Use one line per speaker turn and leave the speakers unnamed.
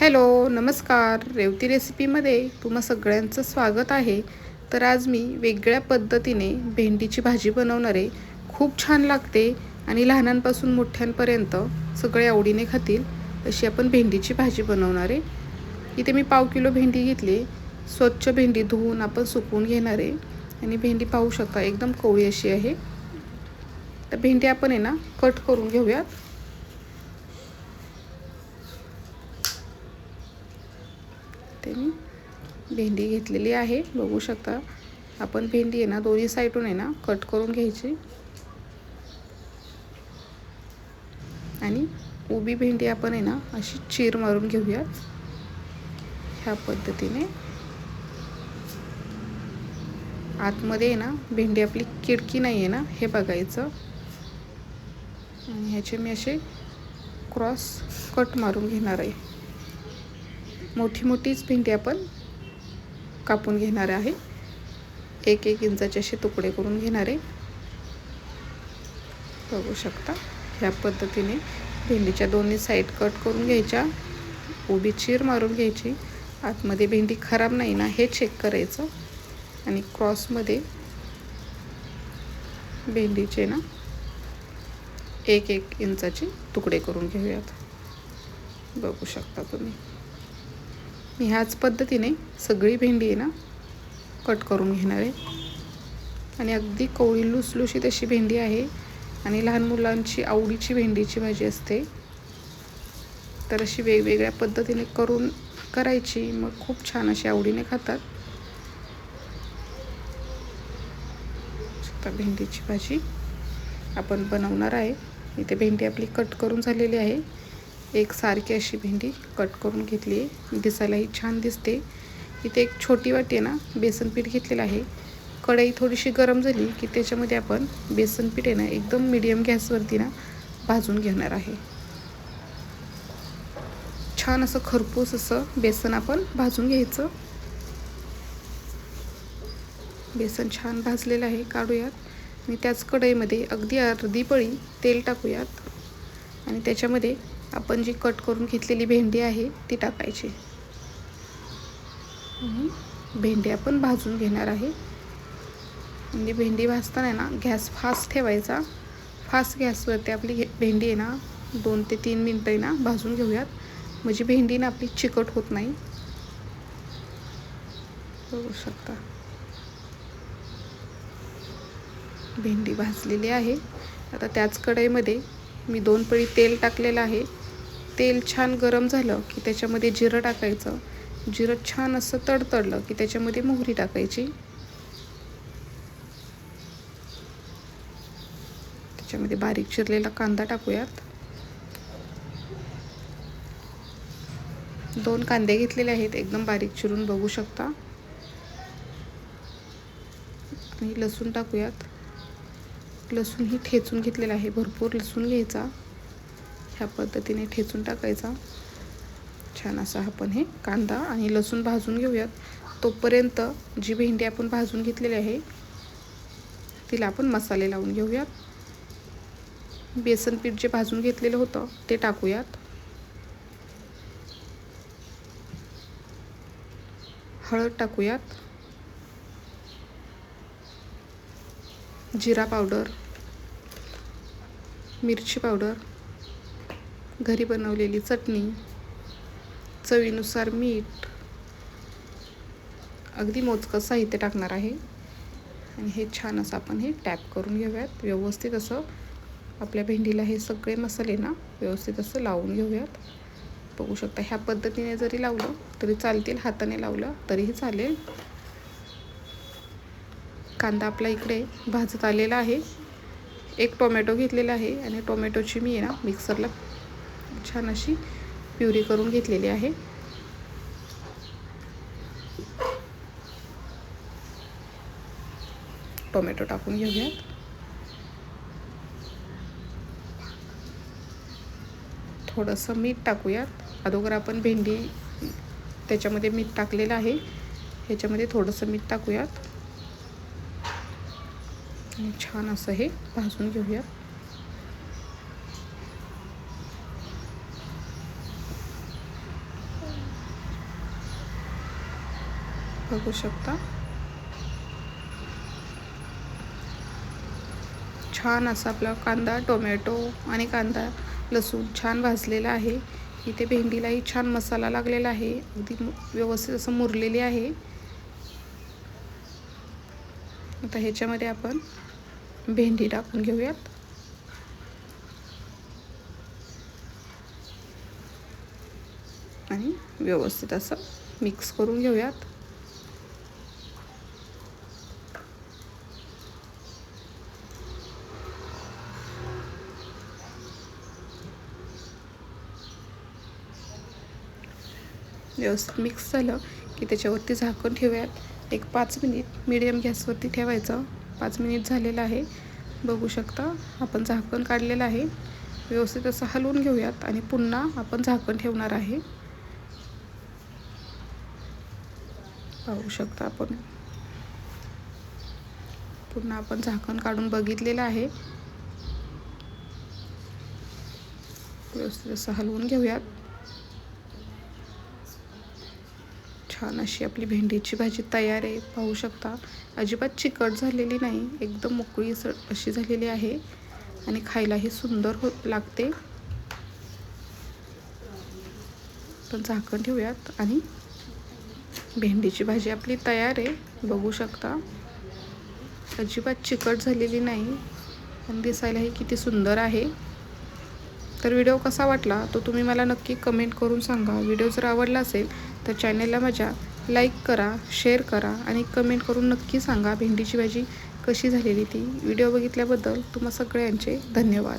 Hello नमस्कार. रेवती रेसिपीमध्ये तुम्हा सगळ्यांचं स्वागत आहे. तर आज मी वेगळ्या पद्धतीने भेंडीची भाजी बनवणार आहे खूप छान लागते आणि लहानांपासून मोठ्यांपर्यंत सगळे आवडीने खातील अशी आपण भेंडीची भाजी बनवणार आहे. इथे मी पाव किलो भेंडी घेतली. स्वच्छ भेंडी धुवून आपण सुकवून घेणार आहे. आणि भेंडी पाहू शकता एकदम कोवळी अशी आहे. तर भेंडी आपण आहे ना कट करून घेऊयात. मी भेंडी घेतलेली आहे. बघू शकता. आपण भेंडी आहे ना दोन्ही साईडून आहे ना कट करून घ्यायची. आणि उभी भेंडी आपण आहे ना अशी चीर मारून घेऊयात. ह्या पद्धतीने. आतमध्ये आहे ना भेंडी आपली किडकी नाही आहे ना हे बघायचं. आणि ह्याचे मी असे क्रॉस कट मारून घेणार आहे. मोठी मोठीच भेंडी आपण कापून घेणार आहे. एक एक इंचाचे असे तुकडे करून घेणार आहे. बघू शकता ह्या पद्धतीने भेंडीच्या दोन्ही साईड कट करून घ्यायच्या. उभी चीर मारून घ्यायची. आतमध्ये भेंडी खराब नाही ना हे चेक करायचं. आणि क्रॉसमध्ये भेंडीचे ना एक एक इंचाचे तुकडे करून घेऊयात. बघू शकता तुम्ही. मी ह्याच पद्धतीने सगळी भेंडी आहे ना कट करून घेणार आहे. आणि अगदी कोळी लुसलुशीत अशी भेंडी आहे आणि लहान मुलांची आवडीची भेंडीची भाजी असते. तर अशी वेगवेगळ्या पद्धतीने करून करायची मग खूप छान अशी आवडीने खातात. भेंडीची भाजी आपण बनवणार आहे. इथे भेंडी आपली कट करून झालेली आहे. एक सारखी अशी भेंडी कट करून घेतली आहे. दिसायलाही छान दिसते. इथे एक छोटी वाटी आहे ना बेसन पीठ घेतलेलं आहे. कढई थोडीशी गरम झाली की त्याच्यामध्ये आपण बेसन पीठ आहे ना एकदम मिडियम गॅसवरती ना भाजून घेणार आहे. छान असं खरपूस असं बेसन आपण भाजून घ्यायचं. बेसन छान भाजलेलं आहे काढूयात. आणि त्याच कढईमध्ये अगदी अर्धी पळी तेल टाकूयात. आणि त्याच्यामध्ये आपण जी कट करून घेतलेली भेंडी आहे ती टाकायची. आणि भेंडी आपण भाजून घेणार आहे. म्हणजे भेंडी भाजताना ना गॅस फास्ट ठेवायचा. फास्ट गॅसवरती आपली भेंडी आहे ना दोन ते तीन मिनटं ना भाजून घेऊयात. म्हणजे भेंडी ना आपली चिकट होत नाही. बघू शकता. भेंडी भाजलेली आहे. आता त्याच कढईमध्ये मी दोन पळी तेल टाकलेलं आहे. तेल छान गरम झालं की त्याच्यामध्ये जिरं टाकायचं. जिरं छान असं तडतडलं की त्याच्यामध्ये मोहरी टाकायची. त्याच्यामध्ये बारीक चिरलेला कांदा टाकूयात. दोन कांदे घेतलेले आहेत एकदम बारीक चिरून बघू शकता. आणि लसूण टाकूयात. लसूण ही ठेचून घेतलेला आहे भरपूर लसूण घ्यायचा. ह्या पद्धतीने ठेचून टाकायचा. छान असा आपण हे कांदा आणि लसूण भाजून घेऊयात. तोपर्यंत जी भेंडी आपण भाजून घेतलेली आहे तिला आपण मसाले लावून घेऊयात. बेसन पीठ जे भाजून घेतलेलं होतं ते टाकूयात. हळद टाकूयात. जिरा पावडर मिरची पावडर घरी बनवलेली चटणी चवीनुसार मीठ अगदी मोजकं साहित्य टाकणार आहे. आणि हे छान असं आपण हे टॅप करून घेऊयात. व्यवस्थित असं आपल्या भेंडीला हे सगळे मसाले ना व्यवस्थित असं लावून घेऊयात. बघू शकता ह्या पद्धतीने जरी लावलं तरी चालतील. हाताने लावलं तरीही चालेल. कांदा आपला इकडे भाजत आलेला आहे. एक टोमॅटो घेतलेला आहे आणि टोमॅटोची मी ना मिक्सरला छान अशी प्युरी करून घेतलेली आहे. टोमॅटो टाकून घेऊयात. थोडंसं मीठ टाकूयात. अगोदर आपण भेंडी त्याच्यामध्ये मीठ टाकलेलं आहे. ह्याच्यामध्ये थोडंसं मीठ टाकूयात. छान असं हे भाजून घेऊयात. बघू शकता. छान असा आपला कांदा टोमॅटो आणि कांदा लसूण छान भाजलेला आहे. इथे भेंडीलाही छान मसाला लागलेला आहे. अगदी व्यवस्थित असं मुरलेली आहे. आता ह्याच्यामध्ये आपण भेंडी टाकून घेऊयात. आणि व्यवस्थित असं मिक्स करून घेऊयात. व्यवस्थित मिक्स झालं की त्याच्यावरती झाकण ठेवूयात. एक पाच मिनिट मिडियम गॅसवरती ठेवायचं. पाच मिनिट झालेलं आहे. बघू शकता आपण झाकण काढलेलं आहे. व्यवस्थित असं हलवून घेऊयात आणि पुन्हा आपण झाकण ठेवणार आहे. पाहू शकता आपण. पुन्हा आपण झाकण काढून बघितलेलं आहे. व्यवस्थित असं हलवून घेऊयात. छान अशी आपली भेंडीची भाजी तयार आहे. पाहू शकता. अजिबात चिकट झालेली नाही. एकदम मोकळी अशी झालेली आहे. आणि खायलाही सुंदर हो लागते. पण झाकण ठेवूयात. आणि भेंडीची भाजी आपली तयार आहे. बघू शकता. अजिबात चिकट झालेली नाही. आणि दिसायलाही किती सुंदर आहे. तर व्हिडिओ कसा वाटला तो तुम्ही मला नक्की कमेंट करून सांगा. व्हिडिओ जर आवडला असेल तर चॅनेलला माझ्या लाईक करा शेअर करा आणि कमेंट करून नक्की सांगा भेंडीची भाजी कशी झालेली ती. व्हिडिओ बघितल्याबद्दल तुम्हा सगळ्यांचे धन्यवाद.